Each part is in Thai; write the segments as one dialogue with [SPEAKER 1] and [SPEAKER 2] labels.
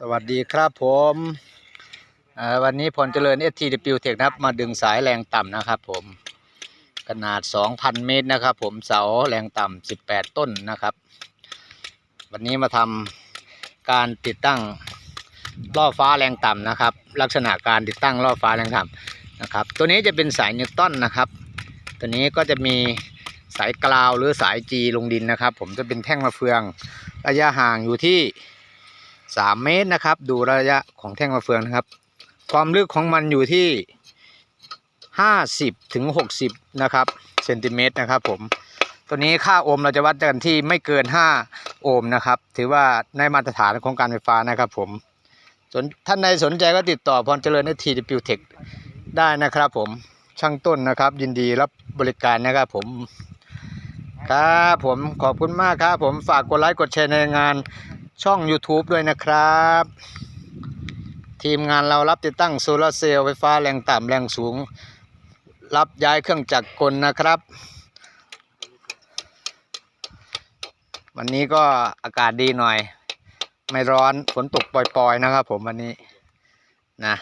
[SPEAKER 1] สวัสดีครับผมวันนี้พลเจริญ s t w Tech นะครับ มาดึงสายแรงต่ำนะครับผม ขนาด 2,000 เมตรนะครับผมเสาแรงต่ำ18 ต้นนะครับ วันนี้มาทำการติดตั้งล่อฟ้าแรงต่ำนะครับ ลักษณะการติดตั้งล่อฟ้าแรงต่ำนะครับ ตัวนี้จะเป็นสายนิวตันนะครับ ตัวนี้ก็จะมีสายกราวหรือสายจีลงดินนะครับ ผมจะเป็นแท่งมะเฟือง ระยะห่างอยู่ที่ 3เมตรนะครับ ดูระยะของแท่งมะเฟืองนะครับ ความลึกของมันอยู่ที่50ถึง60นะครับเซนติเมตรนะครับผมตัวนี้ค่าโอห์มเราจะวัดกันที่ไม่เกิน 5 โอห์มนะครับ ถือว่าในมาตรฐานของการไฟฟ้านะครับผมส่วนท่านใดสนใจก็ติดต่อพรเจริญทีดิพิวเทคได้นะครับผมช่างต้นนะครับ ยินดีรับบริการนะครับผม ครับผมขอบคุณมากครับผมฝากกดไลค์กดแชร์ในงาน ช่อง YouTube ด้วยนะครับ ทีมงานเรารับติดตั้งโซลาร์เซลล์ไฟฟ้าแรงต่ำแรงสูง รับย้ายเครื่องจักรกลนะครับ วันนี้ก็อากาศดีหน่อย ไม่ร้อนฝนตกปล่อยๆนะครับ ผมวันนี้นะ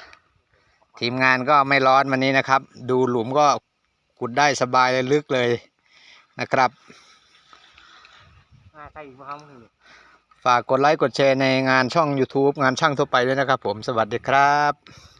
[SPEAKER 1] ทีมงานก็ไม่ร้อนวันนี้นะครับ ดูหลุมก็ขุดได้สบายเลยลึกเลยนะครับ
[SPEAKER 2] ใช่อีกมั้ง
[SPEAKER 1] ฝากกดไลค์กดแชร์ในงานช่อง YouTube งานช่างทั่วไปด้วยนะครับผมสวัสดีครับ